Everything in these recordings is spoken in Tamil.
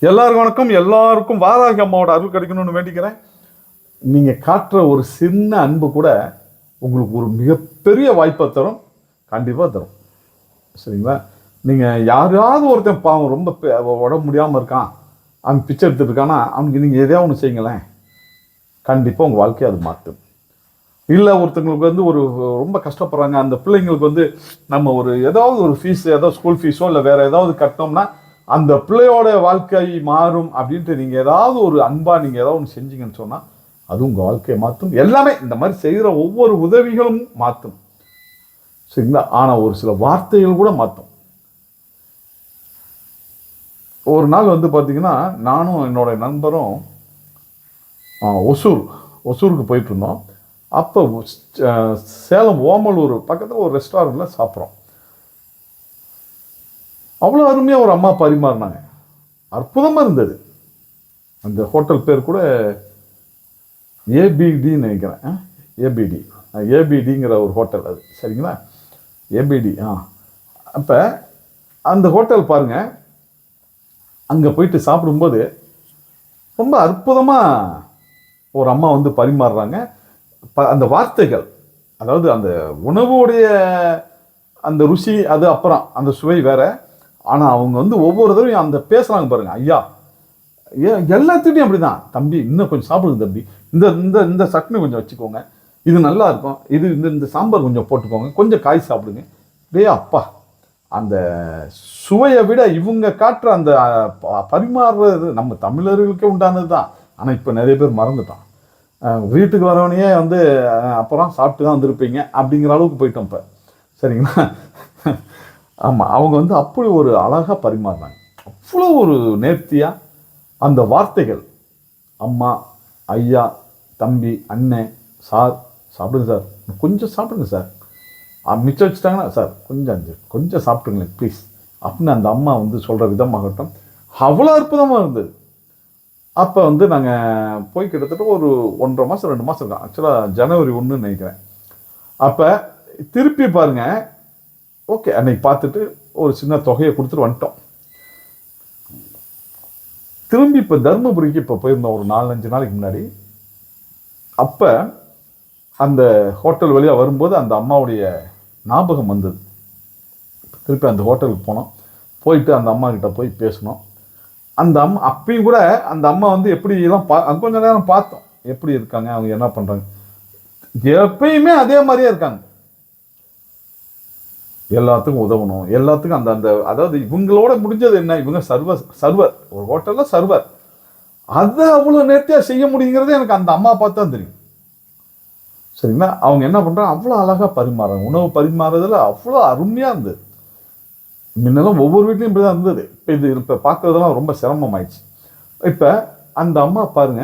எல்லாருக்கும் வணக்கம். எல்லாருக்கும் வாராகி அம்மாவோட அருள் கிடைக்கணும்னு வேண்டிக்கிறேன். நீங்கள் காட்டுற ஒரு சின்ன அன்பு கூட உங்களுக்கு ஒரு மிகப்பெரிய வாய்ப்பை தரும். கண்டிப்பாக தரும். சரிங்களா? நீங்கள் யாராவது ஒருத்தன் பாவம் ரொம்ப பே- உடம்பு முடியாமல் இருக்கான். அவன் பிச்சை எடுத்துகிட்டு இருக்கானா? அவனுக்கு நீங்கள் எதையாவது ஒன்று செய்யுங்களேன். கண்டிப்பாக உங்கள் வாழ்க்கையை அது மாற்றும். இல்லை ஒருத்தங்களுக்கு வந்து ஒரு ரொம்ப கஷ்டப்படுறாங்க. அந்த பிள்ளைங்களுக்கு வந்து நம்ம ஒரு ஏதாவது ஒரு ஃபீஸ் ஏதாவது ஸ்கூல் ஃபீஸோ இல்லை வேறு ஏதாவது கட்டினோம்னா அந்த பிள்ளையோட வாழ்க்கை மாறும் அப்படின்ட்டு நீங்கள் ஏதாவது ஒரு அன்பாக நீங்கள் ஏதாவது ஒன்று செஞ்சீங்கன்னு சொன்னால் அது உங்கள் வாழ்க்கையை மாற்றும் எல்லாமே இந்த மாதிரி செய்கிற ஒவ்வொரு உதவிகளும் மாற்றும் சரிங்களா? ஆனால் ஒரு சில வார்த்தைகள் கூட மாற்றும் ஒரு நாள் வந்து பார்த்தீங்கன்னா நானும் என்னோட நண்பரும் ஒசூர் ஒசூருக்கு போயிட்டுருந்தோம் அப்போ சேலம் ஓமலூர் பக்கத்தில் ஒரு ரெஸ்டாரண்ட்டில் சாப்பிட்றோம். அவ்வளோ அருமையாக ஒரு அம்மா பரிமாறினாங்க. அற்புதமாக இருந்தது. அந்த ஹோட்டல் பேர் கூட ஏபிடின்னு நினைக்கிறேன். ஏபிடி ஏபிடிங்கிற ஒரு ஹோட்டல் அது. சரிங்களா? ஏபிடி ஆ. அப்போ அந்த ஹோட்டல் பாருங்கள் அங்கே போயிட்டு சாப்பிடும்போது ரொம்ப அற்புதமாக ஒரு அம்மா வந்து பரிமாறுறாங்க. ப அந்த வார்த்தைகள் அதாவது அந்த உணவுடைய அந்த ருசி அது அப்புறம் அந்த சுவை வேறு. ஆனால் அவங்க வந்து ஒவ்வொரு தடவையும் அந்த பேசுகிறாங்க பாருங்கள் ஐயா ஏ அப்படி அப்படிதான். தம்பி இன்னும் கொஞ்சம் சாப்பிடுங்க தம்பி. இந்த இந்த இந்த சட்னி கொஞ்சம் வச்சுக்கோங்க. இது நல்லா இருக்கும். இது இந்த இந்த சாம்பார் கொஞ்சம் போட்டுக்கோங்க. கொஞ்சம் காய் சாப்பிடுங்க. டேய் அப்பா அந்த சுவையை விட இவங்க காட்டுற அந்த ப- பரிமாறுறது நம்ம தமிழர்களுக்கே உண்டானது தான் ஆனால் இப்போ நிறைய பேர் மறந்துட்டோம் வீட்டுக்கு வரவனையே வந்து அப்புறம் சாப்பிட்டு தான் வந்திருப்பீங்க அப்படிங்கிற அளவுக்கு போயிட்டோம் இப்போ. சரிங்களா? ஆமாம் அவங்க வந்து அப்படி ஒரு அழகாக பரிமாறினாங்க. அவ்வளோ ஒரு நேர்த்தியாக அந்த வார்த்தைகள். அம்மா ஐயா தம்பி அண்ணன் சார் சாப்பிடுங்க சார். கொஞ்சம் சாப்பிடுங்க சார். மிச்சம் வச்சுட்டாங்கன்னா சார் கொஞ்சம் அஞ்சு கொஞ்சம் சாப்பிட்டுங்களேன் ப்ளீஸ் அப்படின்னு அந்த அம்மா வந்து சொல்கிற விதமாகட்டும். அவ்வளோ அற்புதமாக இருந்தது. அப்போ வந்து நாங்கள் போய் கிட்டத்தட்ட ஒரு ஒன்றரை மாதம் ரெண்டு மாதம் இருக்கோம். ஆக்சுவலாக ஜனவரி ஒன்றுன்னு நினைக்கிறேன். அப்போ திருப்பி பாருங்கள் ஓகே அன்னைக்கு பார்த்துட்டு ஒரு சின்ன தொகையை கொடுத்துட்டு வந்துட்டோம். திரும்பி இப்போ தருமபுரிக்கு இப்போ போயிருந்தோம் ஒரு நாலஞ்சு நாளைக்கு முன்னாடி. அப்போ அந்த ஹோட்டல் வழியாக வரும்போது அந்த அம்மாவுடைய ஞாபகம் வந்தது. திருப்பி அந்த ஹோட்டலுக்கு போனோம். போயிட்டு அந்த அம்மா கிட்ட போய் பேசினோம். அந்த அம்மா அப்பயும் கூட அந்த அம்மா வந்து எப்படி பா கொஞ்ச நேரம் பார்த்தோம். எப்படி இருக்காங்க அவங்க என்ன பண்ணுறாங்க எப்பயுமே அதே மாதிரியே இருக்காங்க. எல்லாத்துக்கும் உதவணும். எல்லாத்துக்கும் அந்த அந்த அதாவது இவங்களோட முடிஞ்சது என்ன? இவங்க சர்வர் சர்வர். ஒரு ஹோட்டலில் சர்வர். அதை அவ்வளோ நேர்த்தியாக செய்ய முடியுங்கிறது எனக்கு அந்த அம்மா பார்த்து தான் தெரியும். சரிங்களா? அவங்க என்ன பண்ணுறாங்க அவ்வளோ அழகாக பரிமாறாங்க. உணவு பரிமாறுறதுல அவ்வளோ அருமையாக இருந்தது. முன்னெல்லாம் ஒவ்வொரு வீட்லையும் இப்படி தான் இருந்தது. இப்போ இது இப்போ பார்க்குறதெல்லாம் ரொம்ப சிரமமாயிடுச்சு. இப்போ அந்த அம்மா பாருங்க.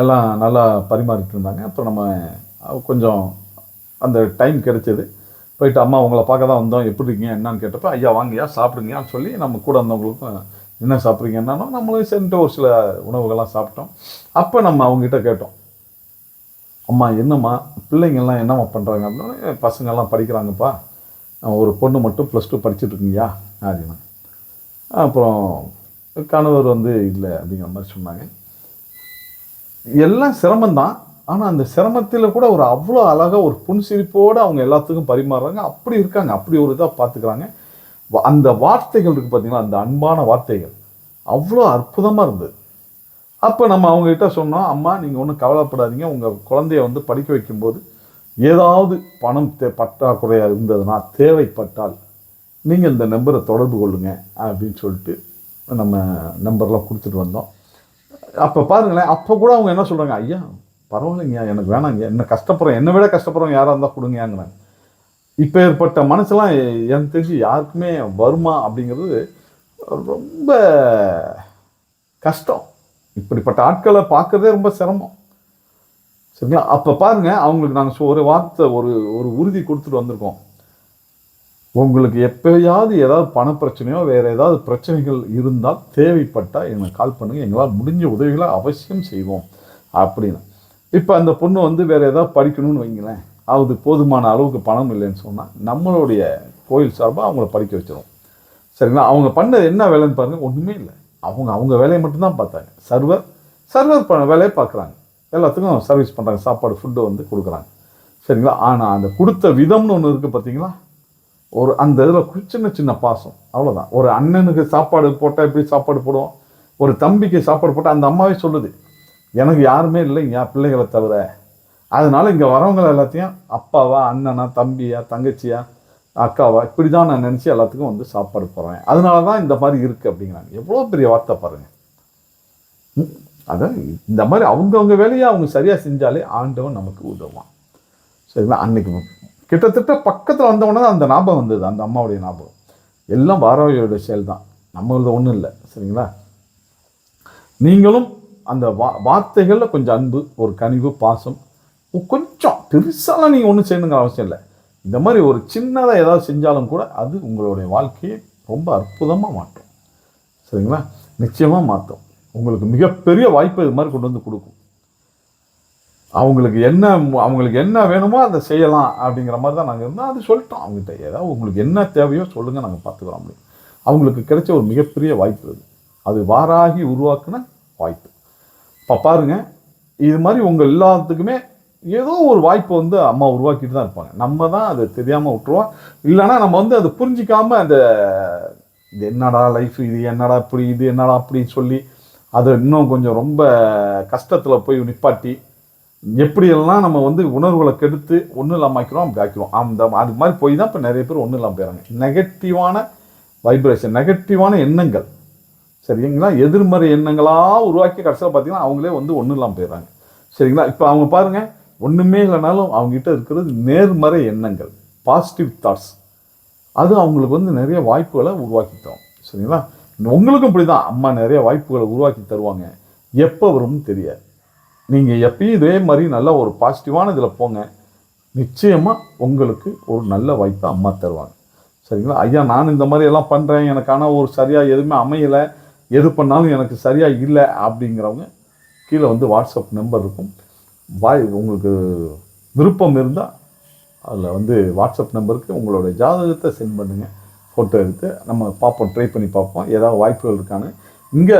எல்லாம் நல்லா பரிமாறிட்டு இருந்தாங்க. அப்புறம் நம்ம கொஞ்சம் அந்த டைம் கிடைச்சது. போயிட்டு அம்மா உங்களை பார்க்க தான் வந்தோம். எப்படி இருக்கீங்க? என்னன்னு கேட்டப்ப ஐயா வாங்கய்யா சாப்பிடுங்கன்னு சொல்லி நம்ம கூட வந்தவங்களுக்கும் என்ன சாப்பிட்றீங்க? என்னன்னா நம்மளும் சேர்ந்துட்டு ஒரு சில உணவுகள்லாம் சாப்பிட்டோம். அப்போ நம்ம அவங்ககிட்ட கேட்டோம். அம்மா என்னம்மா பிள்ளைங்கள்லாம் என்னம்மா பண்ணுறாங்க அப்படின்னா பசங்கள்லாம் படிக்கிறாங்கப்பா. ஒரு பொண்ணு மட்டும் ப்ளஸ் டூ படிச்சுட்டு இருக்கீங்களா அப்படின்னா. அப்புறம் கணவர் வந்து இல்லை அப்படிங்கிற மாதிரி சொன்னாங்க. எல்லாம் சிரமம்தான். ஆனால் அந்த சிரமத்தில் கூட ஒரு அவ்வளோ அழகாக ஒரு புன்சிரிப்போடு அவங்க எல்லாத்துக்கும் பரிமாறுறாங்க. அப்படி இருக்காங்க. அப்படி ஒரு இதாக பார்த்துக்கிறாங்க வ- அந்த வார்த்தைகள் இருக்குது பார்த்தீங்களா அந்த அன்பான வார்த்தைகள். அவ்வளோ அற்புதமாக இருந்தது. அப்போ நம்ம அவங்ககிட்ட சொன்னோம் அம்மா நீங்கள் ஒன்றும் கவலைப்படாதீங்க. உங்கள் குழந்தைய வந்து படிக்க வைக்கும்போது ஏதாவது பணம் தே பற்றாக்குறையாக இருந்ததுன்னா தேவைப்பட்டால் நீங்கள் இந்த நம்பரை தொடர்பு கொள்ளுங்க அப்படின்னு சொல்லிட்டு நம்ம நம்பர்லாம் கொடுத்துட்டு வந்தோம். அப்போ பாருங்களேன் அப்போ கூட அவங்க என்ன சொல்கிறாங்க ஐயா பரவாயில்லைங்க எனக்கு வேணாங்க என்ன கஷ்டப்படுறோம் என்னை விட கஷ்டப்படுறோம் யாராக இருந்தால் கொடுங்கங்கிறாங்க இப்போ ஏற்பட்ட மனசுலாம் எனக்கு தெரிஞ்சு யாருக்குமே வருமா அப்படிங்கிறது ரொம்ப கஷ்டம். இப்படிப்பட்ட ஆட்களை பார்க்கறதே ரொம்ப சிரமம். சரிங்களா? அப்போ பாருங்க அவங்களுக்கு நாங்கள் ஒரு வார்த்தை ஒரு ஒரு உறுதி கொடுத்துட்டு வந்திருக்கோம். உங்களுக்கு எப்பயாவது ஏதாவது பண பிரச்சனையோ வேறு ஏதாவது பிரச்சனைகள் இருந்தால் தேவைப்பட்டால் எங்களுக்கு கால் பண்ணுங்கள் எங்களால் முடிஞ்ச உதவிகளை அவசியம் செய்வோம். அப்படின்னு. இப்போ அந்த பொண்ணு வந்து வேறு ஏதாவது படிக்கணும்னு வைங்களேன். அது போதுமான அளவுக்கு பணம் இல்லைன்னு சொன்னால் நம்மளுடைய கோயில் சார்பாக அவங்கள படிக்க வச்சிடும் சரிங்களா? அவங்க பண்ணது என்ன வேலைன்னு பாருங்கள் ஒன்றுமே இல்லை. அவங்க அவங்க வேலையை மட்டும்தான் பார்த்தாங்க. சர்வர் சர்வர் பண்ண வேலையை பார்க்குறாங்க. எல்லாத்துக்கும் சர்வீஸ் பண்ணுறாங்க சாப்பாடு ஃபுட்டு வந்து கொடுக்குறாங்க. சரிங்களா? ஆனால் அந்த கொடுத்த விதம்னு ஒன்று இருக்குது பார்த்தீங்களா ஒரு அந்த இதில் சின்ன சின்ன பாசம். அவ்வளோதான் ஒரு அண்ணனுக்கு சாப்பாடு போட்டால் எப்படி சாப்பாடு போடுவோம்? ஒரு தம்பிக்கு சாப்பாடு போட்டால் அந்த அம்மாவே சொல்லுது. எனக்கு யாருமே இல்லை என் பிள்ளைகளை தவிர. அதனால் இங்கே வரவங்க எல்லாத்தையும் அப்பாவா அண்ணனா தம்பியா தங்கச்சியா அக்காவா இப்படி தான் நான் நினச்சி எல்லாத்துக்கும் வந்து சாப்பாடு போடுறேன். அதனால தான் இந்த மாதிரி இருக்குது அப்படிங்கிறாங்க. எவ்வளோ பெரிய வார்த்தை பாருங்கள் அதான் இந்த மாதிரி அவங்கவுங்க வேலையை அவங்க சரியாக செஞ்சாலே ஆண்டவன் நமக்கு உதவான் சரிங்களா? அன்னைக்கு கிட்டத்தட்ட பக்கத்தில் வந்தவொடனே அந்த ஞாபகம் வந்தது அந்த அம்மாவுடைய ஞாபகம். எல்லாம் வாராவியோட செயல் தான் நம்மளது ஒன்றும் இல்லை. சரிங்களா? நீங்களும் அந்த வா வார்த்தைகளில் கொஞ்சம் அன்பு ஒரு கனிவு பாசம் கொஞ்சம் பெருசாலாம் நீங்கள் ஒன்றும் செய்யணுங்கிற அவசியம் இல்லை. இந்த மாதிரி ஒரு சின்னதாக ஏதாவது செஞ்சாலும் கூட அது உங்களுடைய வாழ்க்கையை ரொம்ப அற்புதமாக மாற்றும். சரிங்களா? நிச்சயமாக மாற்றும். உங்களுக்கு மிகப்பெரிய வாய்ப்பை இது மாதிரி கொண்டு வந்து கொடுக்கும். அவங்களுக்கு என்ன அவங்களுக்கு என்ன வேணுமோ அதை செய்யலாம் அப்படிங்கிற மாதிரி தான் நாங்கள் இருந்தோம். அது சொல்லிட்டோம். அவங்ககிட்ட ஏதாவது உங்களுக்கு என்ன தேவையோ சொல்லுங்கள் நாங்கள் பார்த்துக்கிறோம் அப்படின்னு. அவங்களுக்கு கிடைச்ச ஒரு மிகப்பெரிய வாய்ப்பு அது. அது வாராகி உருவாக்குன வாய்ப்பு. இப்போ பாருங்க. இது மாதிரி உங்கள் எல்லாத்துக்குமே ஏதோ ஒரு வாய்ப்பை வந்து அம்மா உருவாக்கிட்டு தான் இருப்பாங்க. நம்ம தான் அதை தெரியாமல் விட்டுருவோம். இல்லைன்னா நம்ம வந்து அதை புரிஞ்சிக்காமல் அந்த இது என்னடா லைஃப் இது என்னடா இப்படி இது என்னடா அப்படின்னு சொல்லி அதை இன்னும் கொஞ்சம் ரொம்ப கஷ்டத்தில் போய் நிப்பாட்டி எப்படியெல்லாம் நம்ம வந்து உணர்வுகளை கெடுத்து ஒன்றும் இல்லாமல் ஆக்கிறோம் அப்படி ஆக்கிறோம். அந்த அது மாதிரி போய் தான் இப்போ நிறைய பேர் ஒன்றும் இல்லாமல் போயிடறாங்க நெகட்டிவான வைப்ரேஷன் நெகட்டிவான எண்ணங்கள். சரிங்களா? எதிர்மறை எண்ணங்களாக உருவாக்கி கடைசியில் பார்த்தீங்கன்னா அவங்களே வந்து ஒன்றும் இல்லாமல் போயிடுறாங்க. சரிங்களா? இப்போ அவங்க பாருங்க ஒன்றுமே இல்லைனாலும் அவங்ககிட்ட இருக்கிறது நேர்மறை எண்ணங்கள் பாசிட்டிவ் தாட்ஸ் அது அவங்களுக்கு வந்து நிறைய வாய்ப்புகளை உருவாக்கி தரும். சரிங்களா? உங்களுக்கும் இப்படி தான் அம்மா நிறைய வாய்ப்புகளை உருவாக்கி தருவாங்க. எப்போ வரும்னு தெரியாது. நீங்கள் எப்பயும் இதே மாதிரி நல்ல ஒரு பாசிட்டிவான இதில் போங்க. நிச்சயமாக உங்களுக்கு ஒரு நல்ல வாய்ப்பை அம்மா தருவாங்க. சரிங்களா? ஐயா நான் இந்த மாதிரி எல்லாம் பண்ணுறேன் எனக்கான ஒரு சரியாக எதுவுமே அமையலை. எது பண்ணாலும் எனக்கு சரியாக இல்லை அப்படிங்கிறவங்க கீழே வந்து வாட்ஸ்அப் நம்பர் இருக்கும். வாய் உங்களுக்கு விருப்பம் இருந்தால் அதில் வந்து வாட்ஸ்அப் நம்பருக்கு உங்களோட ஜாதகத்தை சென்ட் பண்ணுங்கள் ஃபோட்டோ எடுத்து நம்ம பார்ப்போம் ட்ரை பண்ணி பார்ப்போம். ஏதாவது வாய்ப்புகள் இருக்கான்னு. இங்கே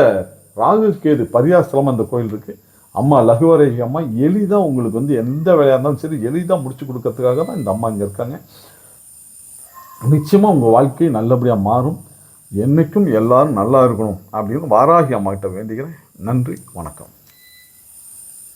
ராகு கேது பரியாஸ்தலம் அந்த கோயில் இருக்குது அம்மா லகுவரேகி அம்மா எளிதாக உங்களுக்கு வந்து எந்த வேலையாக இருந்தாலும் சரி எளிதாக முடிச்சு கொடுக்கறதுக்காக தான் இந்த அம்மா இங்கே இருக்காங்க. நிச்சயமாக உங்கள் வாழ்க்கை நல்லபடியாக மாறும். என்றைக்கும் எல்லாரும் நல்லா இருக்கணும் அப்படின்னு வாராகி அம்மாக்கிட்ட வேண்டிக்கிறேன் நன்றி வணக்கம்.